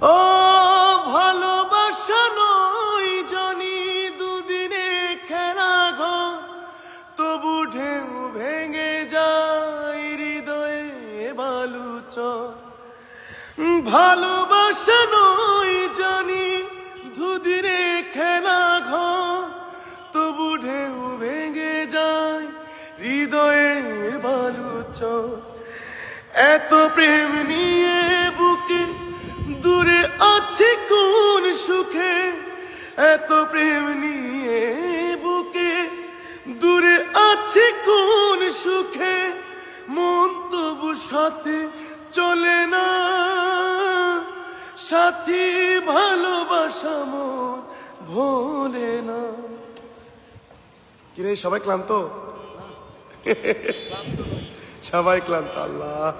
ও ভালোবাসা নয় জানি দুদিনে খেলা ঘর তবু ঢেউ ভেঙে যায় হৃদয়ে বালুচ ভালোবাসা নয় জানি দুদিনে খেলা ঘর তবু ঢেউ ভেঙে যায় হৃদয়ের বালুচ এত প্রেম নিয়ে সাথে চলে না। সাথী ভালোবাসা মন ভোলে না। কিরে সবাই ক্লান্ত? সবাই ক্লান্ত আল্লাহ।